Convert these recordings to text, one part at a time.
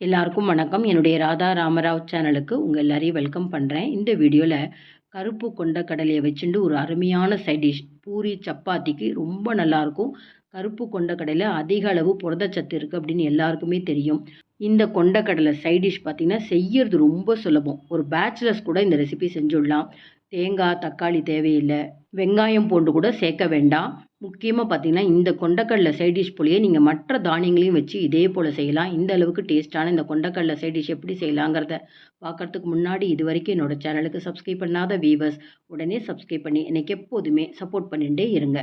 எல்லாருக்கும் வணக்கம். என்னுடைய ராதா ராமராவ் சேனலுக்கு உங்கள் எல்லாரையும் வெல்கம் பண்ணுறேன் இந்த வீடியோவில் கருப்பு கொண்ட கடலையை வச்சுட்டு ஒரு அருமையான சைட் டிஷ் பூரி சப்பாத்திக்கு ரொம்ப நல்லாயிருக்கும் கருப்பு கொண்ட கடலை அதிக அளவு புரதச்சத்து இருக்குது அப்படின்னு எல்லாருக்குமே தெரியும். இந்த கொண்டக்கடலை சைட் டிஷ் பார்த்திங்கன்னா செய்யறது ரொம்ப சுலபம். ஒரு பேச்சுலர்ஸ் கூட இந்த ரெசிபி செஞ்சுடலாம். தேங்காய் தக்காளி தேவையில்லை. வெங்காயம் பூண்டு கூட சேர்க்க வேண்டாம். முக்கியமாக பார்த்தீங்கன்னா இந்த கொண்டக்கடலை சைட் டிஷ் நீங்கள் மற்ற தானியங்களையும் வச்சு இதே போல் செய்யலாம். இந்த அளவுக்கு டேஸ்ட்டான இந்த கொண்டக்கடலை சைட் டிஷ் எப்படி செய்யலாங்கிறத பார்க்கறதுக்கு முன்னாடி இது வரைக்கும் என்னோட சேனலுக்கு சப்ஸ்கிரைப் பண்ணாத வீவர்ஸ் உடனே சப்ஸ்கிரைப் பண்ணி எனக்கு எப்போதுமே சப்போர்ட் பண்ணிகிட்டே இருங்க.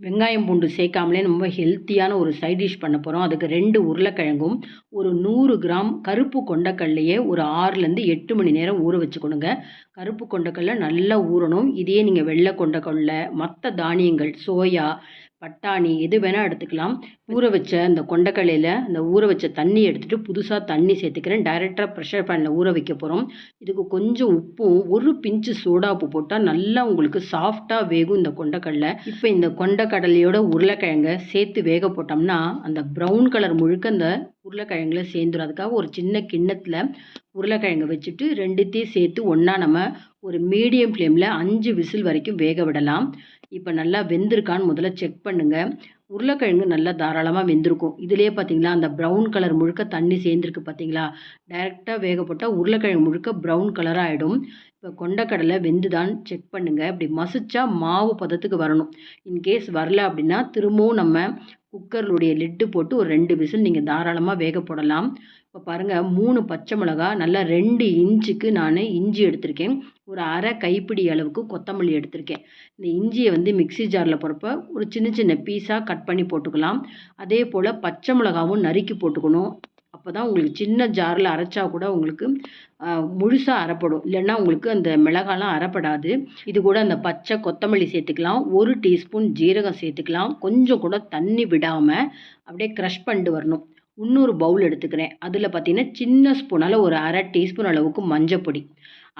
வெங்காயம் பூண்டு சேர்க்காமலே ரொம்ப ஹெல்த்தியான ஒரு சைட் டிஷ் பண்ண போகிறோம் அதுக்கு ரெண்டு உருளைக்கிழங்கும் ஒரு நூறு கிராம் கருப்பு கொண்டக்கல்லையே ஒரு ஆறுலேருந்து எட்டு மணி நேரம் ஊற வச்சுக்கணுங்க. கருப்பு கொண்டக்கல்லை நல்லா ஊறணும். இதே நீங்கள் வெள்ளை கொண்டக்கடலை மற்ற தானியங்கள் சோயா பட்டாணி எது வேணால் எடுத்துக்கலாம். ஊற வச்ச அந்த கொண்டக்கலையில் அந்த ஊற வச்ச தண்ணி எடுத்துகிட்டு புதுசாக தண்ணி சேர்த்துக்கிறேன். டைரெக்டாக ப்ரெஷர் பேனில் ஊற வைக்க போகிறோம் இதுக்கு கொஞ்சம் உப்பும் ஒரு பிஞ்சு சோடா உப்பு போட்டால் நல்லா உங்களுக்கு சாஃப்டாக வேகும் இந்த கொண்டக்கடலை. இப்போ இந்த கொண்டக்கடலையோட உருளைக்கிழங்க சேர்த்து வேக போட்டோம்னா அந்த ப்ரௌன் கலர் முழுக்க அந்த உருளைக்கிழங்குல சேர்ந்துடும் அதுக்காக ஒரு சின்ன கிண்ணத்தில் உருளைக்கிழங்கு வச்சுட்டு ரெண்டுத்தையும் சேர்த்து ஒன்றா நம்ம ஒரு மீடியம் ஃப்ளேமில் அஞ்சு விசில் வரைக்கும் வேக விடலாம். இப்போ நல்லா வெந்திருக்கான்னு முதல்ல செக் பண்ணுங்கள் உருளைக்கிழங்கு நல்லா தாராளமாக வெந்திருக்கும். இதுலேயே பார்த்தீங்களா அந்த ப்ரௌன் கலர் முழுக்க தண்ணி சேர்ந்துருக்கு பார்த்தீங்களா டைரெக்டாக வேகப்பட்டால் உருளைக்கிழங்கு முழுக்க ப்ரௌன் கலராக ஆகிடும் இப்போ கொண்டக்கடலை வெந்துதான் செக் பண்ணுங்கள் இப்படி மசிச்சா மாவு பதத்துக்கு வரணும். இன்கேஸ் வரல அப்படின்னா திரும்பவும் நம்ம குக்கருடைய லிட்டு போட்டு ஒரு ரெண்டு விசில் நீங்கள் தாராளமாக வேக போடலாம். இப்போ பாருங்கள் மூணு பச்சை மிளகா நல்லா ரெண்டு இன்ச்சுக்கு நான் இஞ்சி எடுத்திருக்கேன். ஒரு அரை கைப்பிடி அளவுக்கு கொத்தமல்லி எடுத்திருக்கேன். இந்த இஞ்சியை வந்து மிக்சி ஜாரில் போகிறப்ப ஒரு சின்ன சின்ன பீஸாக கட் பண்ணி போட்டுக்கலாம். அதே போல் பச்சை மிளகாவும் நறுக்கி போட்டுக்கணும். அப்போ தான் உங்களுக்கு சின்ன ஜாரில் அரைச்சா கூட உங்களுக்கு முழுசாக அரைப்படும். இல்லைன்னா உங்களுக்கு அந்த மிளகாலாம் அரைப்படாது. இது கூட அந்த பச்சை கொத்தமல்லி சேர்த்துக்கலாம். ஒரு டீஸ்பூன் ஜீரகம் சேர்த்துக்கலாம். கொஞ்சம் கூட தண்ணி விடாமல் அப்படியே க்ரஷ் பண்ணிட்டு வரணும். இன்னொரு பவுல் எடுத்துக்கிறேன். அதில் பார்த்தீங்கன்னா சின்ன ஸ்பூனால் ஒரு அரை டீஸ்பூன் அளவுக்கு மஞ்சப்பொடி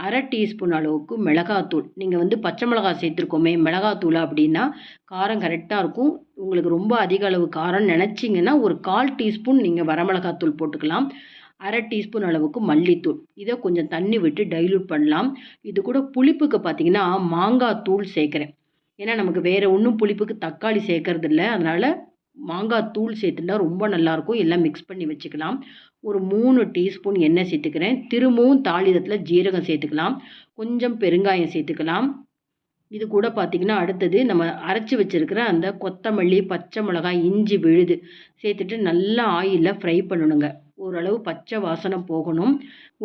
அரை டீஸ்பூன் அளவுக்கு மிளகாத்தூள். நீங்கள் வந்து பச்சை மிளகாய் சேர்த்துருக்கோமே மிளகாத்தூள் அப்படின்னா காரம் கரெக்டாக இருக்கும். உங்களுக்கு ரொம்ப அதிக அளவு காரம் நினச்சிங்கன்னா ஒரு கால் டீஸ்பூன் நீங்கள் வரமிளகாத்தூள் போட்டுக்கலாம். அரை டீஸ்பூன் அளவுக்கு மல்லித்தூள். இதை கொஞ்சம் தண்ணி விட்டு டைல்யூட் பண்ணலாம். இது கூட புளிப்புக்கு பார்த்தீங்கன்னா மாங்காய் தூள் சேர்க்குறேன். ஏன்னா நமக்கு வேறு ஒன்றும் புளிப்புக்கு தக்காளி சேர்க்கறது இல்லை அதனால் மாங்காய் தூள் சேர்த்துட்டா ரொம்ப நல்லாயிருக்கும். எல்லாம் மிக்ஸ் பண்ணி வச்சுக்கலாம். ஒரு மூணு டீஸ்பூன் எண்ணெய் சேர்த்துக்கிறேன். திரும்பவும் தாளிதத்தில் ஜீரகம் சேர்த்துக்கலாம். கொஞ்சம் பெருங்காயம் சேர்த்துக்கலாம். இது கூட பார்த்திங்கன்னா அடுத்தது நம்ம அரைச்சி வச்சுருக்கிற அந்த கொத்தமல்லி பச்சை மிளகாய் இஞ்சி விழுது சேர்த்துட்டு நல்லா ஆயிலில் ஃப்ரை பண்ணணுங்க. ஓரளவு பச்சை வாசனை போகணும்.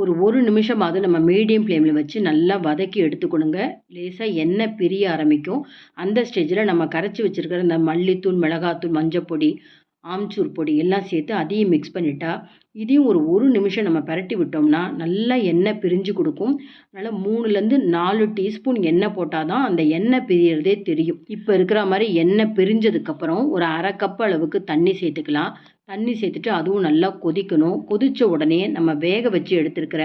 ஒரு ஒரு நிமிஷமாவது நம்ம மீடியம் ஃப்ளேமில் வச்சு நல்லா வதக்கி எடுத்துக்கணுங்க. லேசாக எண்ணெய் பிரிய ஆரம்பிக்கும். அந்த ஸ்டேஜில் நம்ம கரைச்சி வச்சுருக்கிற இந்த மல்லித்தூள் மிளகாத்தூள் மஞ்சப்பொடி ஆம்ச்சூர் பொடி எல்லாம் சேர்த்து அதையும் மிக்ஸ் பண்ணிட்டா இதையும் ஒரு ஒரு நிமிஷம் நம்ம பரட்டி விட்டோம்னா நல்லா எண்ணெய் பிரிஞ்சு கொடுக்கும். அதனால் மூணுலேருந்து நாலு டீஸ்பூன் எண்ணெய் போட்டால் தான் அந்த எண்ணெய் பிரியறதே தெரியும். இப்போ இருக்கிற மாதிரி எண்ணெய் பிரிஞ்சதுக்கப்புறம் ஒரு அரை கப் அளவுக்கு தண்ணி சேர்த்துக்கலாம். தண்ணி சேர்த்துட்டு அதுவும் நல்லா கொதிக்கணும். கொதித்த உடனே நம்ம வேக வச்சு எடுத்துருக்கிற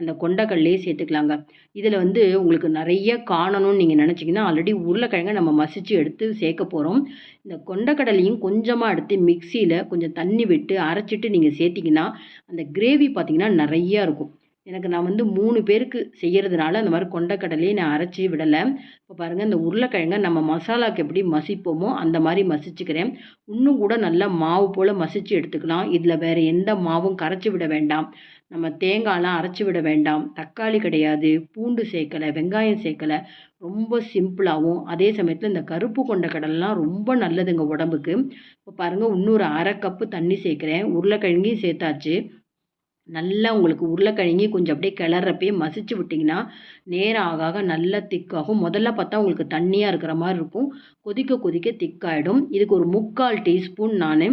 அந்த கொண்டக்கடலையே சேர்த்துக்கலாங்க. இதில் வந்து உங்களுக்கு நிறைய காணணும்னு நீங்கள் நினச்சிங்கன்னா ஆல்ரெடி உருளைக்கிழங்க நம்ம மசித்து எடுத்து சேர்க்க போகிறோம் இந்த கொண்டக்கடலையும் கொஞ்சமாக எடுத்து மிக்சியில் கொஞ்சம் தண்ணி விட்டு அரைச்சிட்டு நீங்கள் சேர்த்திங்கன்னா அந்த கிரேவி பார்த்திங்கன்னா நிறையா இருக்கும். எனக்கு நான் வந்து மூணு பேருக்கு செய்கிறதுனால அந்த மாதிரி கொண்டக்கடலையை நான் அரைச்சி விடலை. இப்போ பாருங்கள் இந்த உருளைக்கிழங்க நம்ம மசாலாவுக்கு எப்படி மசிப்போமோ அந்த மாதிரி மசிச்சுக்கிறேன். இன்னும் கூட நல்லா மாவு போல் மசித்து எடுத்துக்கலாம். இதில் வேறு எந்த மாவும் கரைச்சி விட வேண்டாம். நம்ம தேங்காயெலாம் அரைச்சி விட வேண்டாம். தக்காளி கிடையாது பூண்டு சேர்க்கலை வெங்காயம் சேர்க்கலை. ரொம்ப சிம்பிளாகவும் அதே சமயத்தில் இந்த கருப்பு கொண்ட கடலாம் ரொம்ப நல்லதுங்க உடம்புக்கு. இப்போ பாருங்கள் இன்னொரு அரை கப்பு தண்ணி சேர்க்குறேன். உருளைக்கிழங்கையும் சேர்த்தாச்சு. நல்லா உங்களுக்கு உருளைக்கிழங்கி கொஞ்சம் அப்படியே கிளறப்பே மசிச்சு விட்டிங்கன்னா நேரம் ஆக ஆக நல்லா திக்காகும். முதல்ல பார்த்தா உங்களுக்கு தண்ணியாக இருக்கிற மாதிரி இருக்கும். கொதிக்க கொதிக்க திக்காயிடும். இதுக்கு ஒரு முக்கால் டீஸ்பூன் நான்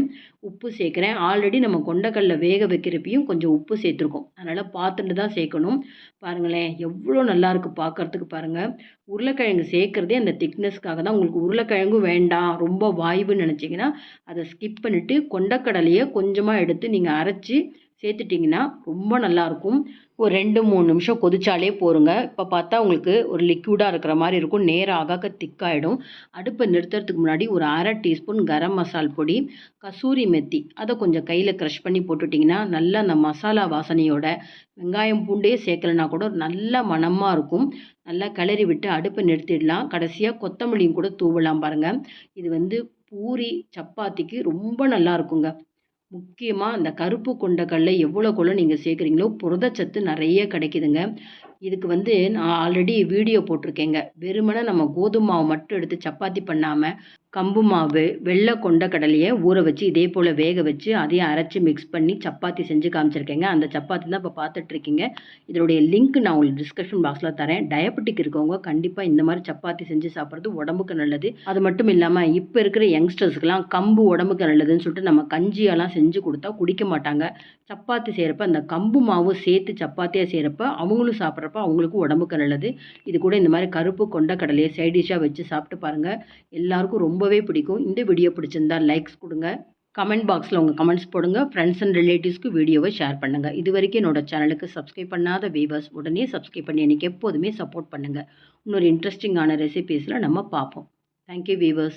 உப்பு சேர்க்குறேன். ஆல்ரெடி நம்ம கொண்டக்கல்ல வேக வைக்கிறப்பையும் கொஞ்சம் உப்பு சேர்த்துருக்கோம். அதனால் பார்த்துட்டு தான் சேர்க்கணும். பாருங்களேன் எவ்வளோ நல்லாயிருக்கு பார்க்குறதுக்கு பாருங்கள் உருளைக்கிழங்கு சேர்க்குறதே அந்த திக்னஸ்க்காக தான். உங்களுக்கு உருளைக்கிழங்கும் வேண்டாம். ரொம்ப வாய்வுன்னு நினச்சிங்கன்னா அதை ஸ்கிப் பண்ணிவிட்டு கொண்டக்கடலையை கொஞ்சமாக எடுத்து நீங்கள் அரைச்சி சேர்த்துட்டிங்கன்னா ரொம்ப நல்லாயிருக்கும். ஒரு ரெண்டு மூணு நிமிஷம் கொதிச்சாலே போருங்க. இப்போ பார்த்தா உங்களுக்கு ஒரு லிக்யூடாக இருக்கிற மாதிரி இருக்கும். நேராக ஆகாக்க திக்காயிடும். அடுப்பை நிறுத்துறதுக்கு முன்னாடி ஒரு அரை டீஸ்பூன் கரம் மசால் பொடி கசூரி மெத்தி. அதை கொஞ்சம் கையில் க்ரஷ் பண்ணி போட்டுட்டிங்கன்னா நல்லா அந்த மசாலா வாசனையோட வெங்காயம் பூண்டே சேர்க்கலனா கூட நல்ல மணமாக இருக்கும். நல்லா கிளறி விட்டு அடுப்பை நிறுத்திடலாம். கடைசியாக கொத்தமல்லியும் கூட தூவலாம் பாருங்கள் இது வந்து பூரி சப்பாத்திக்கு ரொம்ப நல்லா இருக்குங்க. முக்கியமாக அந்த கருப்பு கொண்டக்கடலை எவ்வளோக்கு நீங்கள் சேர்க்குறீங்களோ புரதச்சத்து நிறைய கிடைக்குதுங்க. இதுக்கு வந்து நான் ஆல்ரெடி வீடியோ போட்டிருக்கேங்க. வெறுமனே நம்ம கோதுமை மாவு மட்டும் எடுத்து சப்பாத்தி பண்ணாமல் கம்பு மாவு வெள்ளை கொண்ட கடலையை ஊற வச்சு இதே போல் வேக வச்சு அதையும் அரைச்சி மிக்ஸ் பண்ணி சப்பாத்தி செஞ்சு காமிச்சிருக்கேங்க. அந்த சப்பாத்தி தான் இப்போ பார்த்துட்ருக்கீங்க. இதனுடைய லிங்க் நான் உங்களுக்கு டிஸ்கிரிப்ஷன் பாக்ஸில் தரேன். டயபெட்டிக் இருக்கவங்க கண்டிப்பாக இந்த மாதிரி சப்பாத்தி செஞ்சு சாப்பிட்றது உடம்புக்கு நல்லது. அது மட்டும் இல்லாமல் இப்போ இருக்கிற யங்ஸ்டர்ஸ்க்கெலாம் கம்பு உடம்புக்கு நல்லதுன்னு சொல்லிட்டு நம்ம கஞ்சியெல்லாம் செஞ்சு கொடுத்தா குடிக்க மாட்டாங்க. சப்பாத்தி செய்கிறப்ப அந்த கம்பு மாவு சேர்த்து சப்பாத்தியாக செய்கிறப்ப அவங்களும் சாப்பிட்றப்ப அவங்களுக்கும் உடம்புக்கு நல்லது. இது கூட இந்த மாதிரி கருப்பு கொண்ட கடலையை சைடிஷாக வச்சு சாப்பிட்டு பாருங்கள் எல்லாருக்கும் ரொம்பவே பிடிக்கும். இந்த வீடியோ பிடிச்சிருந்தா லைக்ஸ் கொடுங்க. கமெண்ட் பாக்ஸில் உங்கள் கமெண்ட்ஸ் போடுங்க. ஃப்ரெண்ட்ஸ் அண்ட் ரிலேட்டிவ்ஸ்க்கு வீடியோவை ஷேர் பண்ணுங்கள் இது வரைக்கும் என்னோடய சேனலுக்கு சப்ஸ்கிரைப் பண்ணாத வீவர்ஸ் உடனே சப்ஸ்கிரைப் பண்ணி எனக்கு எப்போதுமே சப்போர்ட் பண்ணுங்கள் இன்னொரு இன்ட்ரெஸ்டிங்கான ரெசிபீஸில் நம்ம பார்ப்போம். Thank you viewers